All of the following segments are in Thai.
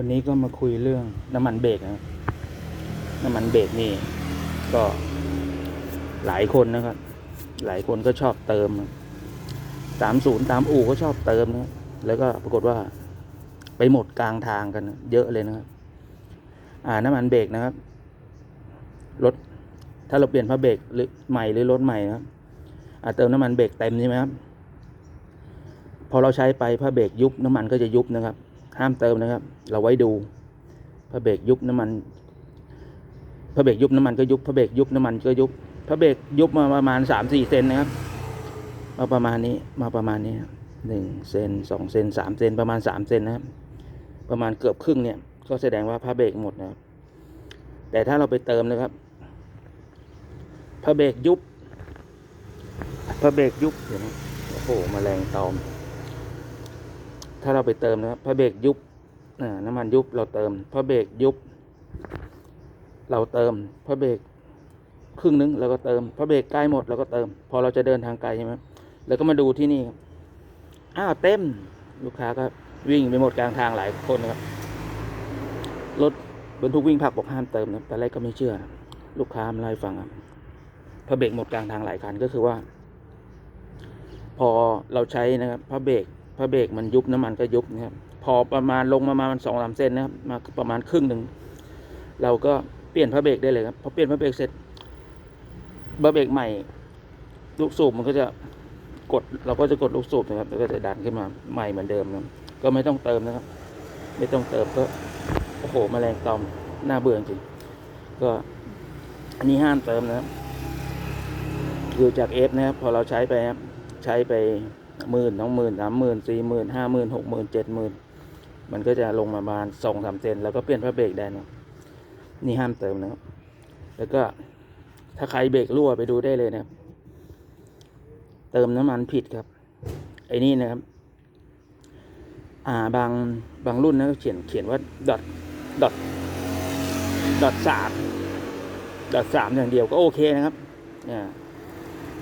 วันนี้ก็มาคุยเรื่องน้ำมันเบรกนะน้ำมันเบรกนี่ ก็หลายคนนะครับ หลายคนก็ชอบเติมสามศูนย์ตามอู่ก็ชอบเติมนะแล้วก็ปรากฏว่า ไปหมดกลางทางกันเยอะเลยนะครับ อ่าน้ำมันเบรกนะครับรถถ้าเราเปลี่ยนผ้าเบรกหรือใหม่หรือรถใหม่นะครับอ่าเติมน้ำมันเบรกเต็มใช่ไหมครับพอเราใช้ไปผ้าเบรกยุบน้ำมันก็จะยุบนะครับ ห้ามเติมนะครับ เราไว้ดูผ้าเบรกยุบน้ำมันผ้าเบรกยุบน้ำมันก็ยุบผ้าเบรกยุบน้ำมันก็ยุบผ้าเบรกยุบมาประมาณสามสี่เซนนะครับมาประมาณนี้มาประมาณนี้หนึ่งเซนสองเซนสามเซนประมาณสามเซนนะครับ ประมาณเกือบครึ่งเนี่ย ก็แสดงว่าผ้าเบรกหมดนะครับ แต่ถ้าเราไปเติมนะครับผ้าเบรกยุบผ้าเบรกยุบเดี๋ยวนะโอ้โหมแมลงตอม ถ้าเราไปเติมนะครับพระเบรกยุบน้ำมันยุบเราเติมพระเบรกยุบ เราเติมพระเบรกครึ่งนึงเราก็เติมพระเบรกใกล้หมดเราก็เติม พอเราจะเดินทางไกลใช่ไหมแล้วก็มาดูที่นี่ครับอ้าวเต็มลูกค้าก็วิ่งไปหมดกลางทางหลายคนนะครับรถบรรทุกวิ่งผักบอกห้ามเติมนะแต่แรกก็ไม่เชื่อ ลูกค้ามาเล่าให้ฟังครับพระเบรกหมดกลางทางหลายคันก็คือว่า พอเราใช้นะครับพระเบรก พระเบรกมันยุบน้ำมันก็ยุบนะครับ พอประมาณลงมาประมาณสองสามเซนนะครับ มาประมาณครึ่งหนึ่งเราก็เปลี่ยนพระเบรกได้เลยครับ พอเปลี่ยนพระเบรกเสร็จพระเบรกใหม่ ลูกสูบมันก็จะกด เราก็จะกดลูกสูบนะครับแล้วก็จะดันขึ้นมาใหม่เหมือนเดิมนะก็ไม่ต้องเติมนะครับ ไม่ต้องเติมก็โอ้โหแมลงตอมน่าเบื่อจริงก็อันนี้ห้ามเติมนะครับคือจากเอฟนะครับ พอเราใช้ไปครับใช้ไป หมื่นสองหมื่นสามหมื่นสี่หมื่นห้าหมื่นหกหมื่นเจ็ดหมื่นมันก็จะลงมาประมาณสองสามเซนแล้วก็เปลี่ยนพระเบรกได้นะนี่ห้ามเติมนะครับแล้วก็ถ้าใครเบรกรั่วไปดูได้เลยนะครับเติมน้ำมันผิดครับ ไอ้นี่นะครับ อ่าบางบางรุ่นนะเขียนเขียนว่าดอทดอทดอทสามดอทสามอย่างเดียวก็โอเคนะครับเนี่ย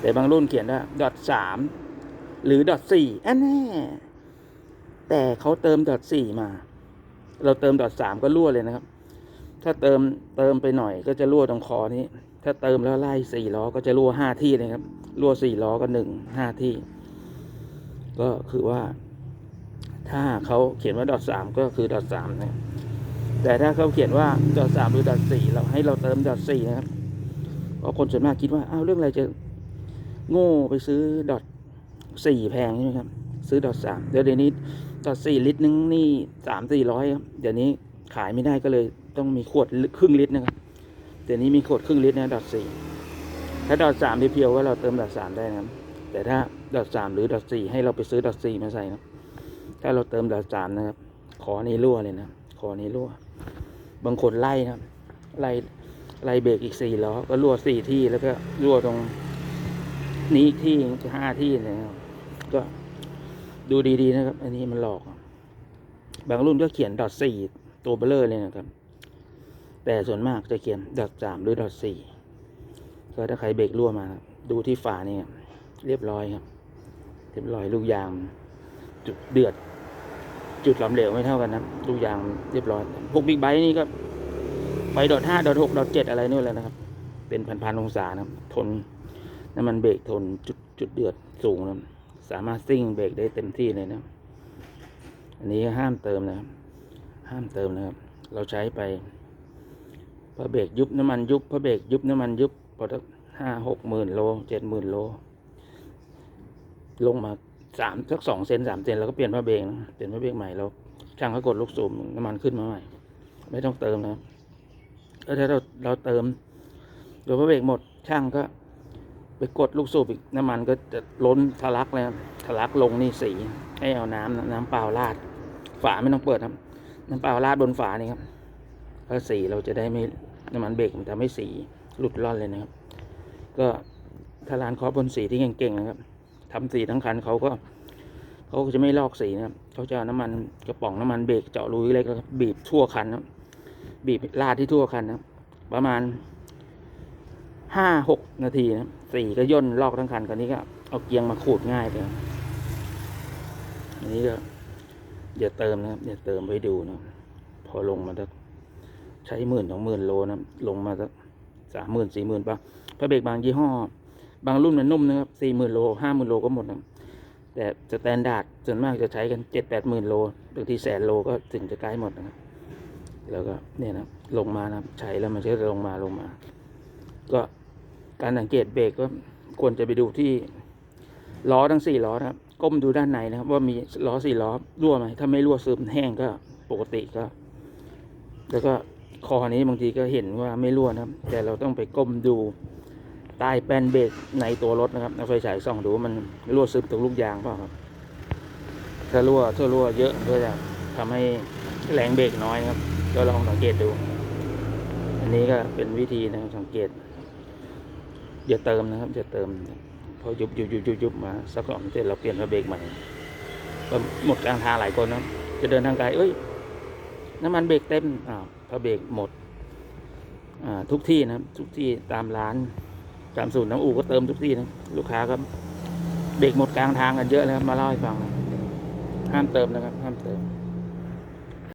แต่บางรุ่นเขียนว่าดอทสาม หรือดอทสี่อันแน่แต่เขาเติมดอทสี่มา เราเติมดอทสามก็รั่วเลยนะครับ ถ้าเติมเติมไปหน่อยก็จะรั่วตรงคอนี้ ถ้าเติมแล้วไล่สี่ล้อก็จะรั่วห้าที่เลยครับ รั่วสี่ล้อก็หนึ่งห้าที่ ก็คือว่า ถ้าเขาเขียนว่าดอทสามก็คือดอทสามนะแต่ถ้าเขาเขียนว่าดอทสามหรือดอทสี่เราให้เราเติมดอทสี่นะครับเพราะคนส่วนมากคิดว่าอ้าวเรื่องอะไรจะโง่ไปซื้อดอท สี่แพงใช่ไหมครับ ซื้อดอทสามเดี๋ยวนี้ดอทสี่ลิตรนึงนี่สามสี่ร้อยครับเดี๋ยวนี้ขายไม่ได้ก็เลยต้องมีขวดครึ่งลิตรนะครับเดี๋ยวนี้มีขวดครึ่งลิตรนะดอทสี่ถ้าดอทสามเพียวๆว่าเราเติมดอทสามได้นะครับแต่ถ้าดอทสามหรือดอทสี่ให้เราไปซื้อดอทสี่มาใส่นะถ้าเราเติมดอทสามนะครับขอนี้รั่วเลยนะขอนี้รั่ว บางคนไล่นะครับไล่ไล่เบรกอีกสี่ล้อก็รั่วสี่ที่แล้วก็รั่วตรงนี้อีกที่ห้าที่นะครับ ก็ดูดีๆนะครับ อันนี้มันหลอก บางรุ่นก็เขียนดอทสี่ตัวเบลเลอร์เลยนะครับ แต่ส่วนมากจะเขียนดอทสามหรือดอทสี่ก็ถ้าใครเบรกรั่วมา ดูที่ฝาเนี่ครับเรียบร้อยครับ เรียบร้อยลูกยาง จุดเดือด จุดหลอมเหลวไม่เท่ากันนะลูกยางเรียบร้อยพวกบิ๊กไบค์นี่ก็ไปดอทห้าดอทหกดอทเจ็ดอะไรนู่นแล้วนะครับ เป็นพันๆองศานะครับทนน้ำมันเบรกทนจุดจุดเดือดสูงนะ สามารถซิ่งเบรกได้เต็มที่เลยนะ อันนี้ห้ามเติมนะครับห้ามเติมนะครับ เราใช้ไปพระเบรกยุบน้ำมันยุบพระเบรกยุบน้ำมันยุบพอสักห้าหกหมื่นโลเจ็ดหมื่นโล ลงมาสามสักสองเซนสามเซนแล้วก็เปลี่ยนพระเบรกนะเปลี่ยนพระเบรกใหม่เราช่างเขากดลูกสูบน้ำมันขึ้นมาใหม่ ไม่ต้องเติมนะถ้าเราเราเติมโดยพระเบรกหมดช่างก็ ไปกดลูกสูบอีกน้ำมันก็จะล้นทะลักเลยทะลักลงนี่สี ให้เอาน้ำน้ำเปล่าราด ฝาไม่ต้องเปิดครับ น้ำเปล่าราดบนฝานี่ครับเพราะสีเราจะได้ไม่น้ำมันเบรกมันทำให้สีหลุดร่อนเลยนะครับ ก็ถ้าร้านคอบบนสีที่เก่งๆนะครับทำสีทั้งคันเขาก็เขาจะไม่ลอกสีนะครับเขาจะน้ำมันกระป๋องน้ำมันเบรกเจาะรูเล็กแล้วก็บีบทั่วคันนะบีบราดที่ทั่วคันนะประมาณห้าหกนาทีนะ สีก็ย่นลอกทั้งคันกันนี้ก็เอาเกียงมาขูดง่ายเลยอันนี้ก็อย่าเติมนะครับอย่าเติมไว้ดูนะครับพออลงมาสักใช้หมื่นสองหมื่นโลนะลงมาสักสามหมื่นสี่หมื่นป่ะพระเบรกบางยี่ห้อ บางรุ่นมันนุ่มนะครับสี่หมื่นโลห้าหมื่นโลก็หมดนะแต่สแตนดาร์ดส่วนมากจะใช้กันเจ็ดแปดหมื่นโลบางทีแสนโลก็ถึงจะใกล้หมดนะครับแล้วก็เนี่ยนะลงมานะใช้แล้วมันจะลงมาลงมา ก็ การสังเกตเบรกก็ควรจะไปดูที่ล้อทั้งสี่ล้อนะครับ ก้มดูด้านในนะครับ ว่ามีล้อสี่ล้อรั่วไหมถ้าไม่รั่วซึมแห้งก็ปกติก็ แล้วก็คอนี้บางทีก็เห็นว่าไม่รั่วนะครับ แต่เราต้องไปก้มดูใต้แป้นเบรกในตัวรถนะครับเอาไฟฉายส่องดูว่ามันรั่วซึมตรงลูกยางเปล่าครับ ถ้ารั่วถ้ารั่วเยอะก็จะทำให้แรงเบรกน้อยครับ ก็ลองสังเกตดู อันนี้ก็เป็นวิธีนะครับสังเกต อย่าเติมนะครับอย่าเติม พอยุบยุบยุบยุบยุบมาสักสองเสร็จเราเปลี่ยนพระเบรกใหม่หมดกลางทางหลายคนนะจะเดินทางไกลเอ้ยน้ำมันเบรกเต็มอ้าวพระเบรกหมดอ่าทุกที่นะครับทุกที่ตามร้าน ตามศูนย์น้ำอู่ก็เติมทุกที่นะลูกค้าก็เบรกหมดกลางทางกันเยอะนะครับมาเล่าให้ฟังห้ามเติมนะครับ ห้ามเติม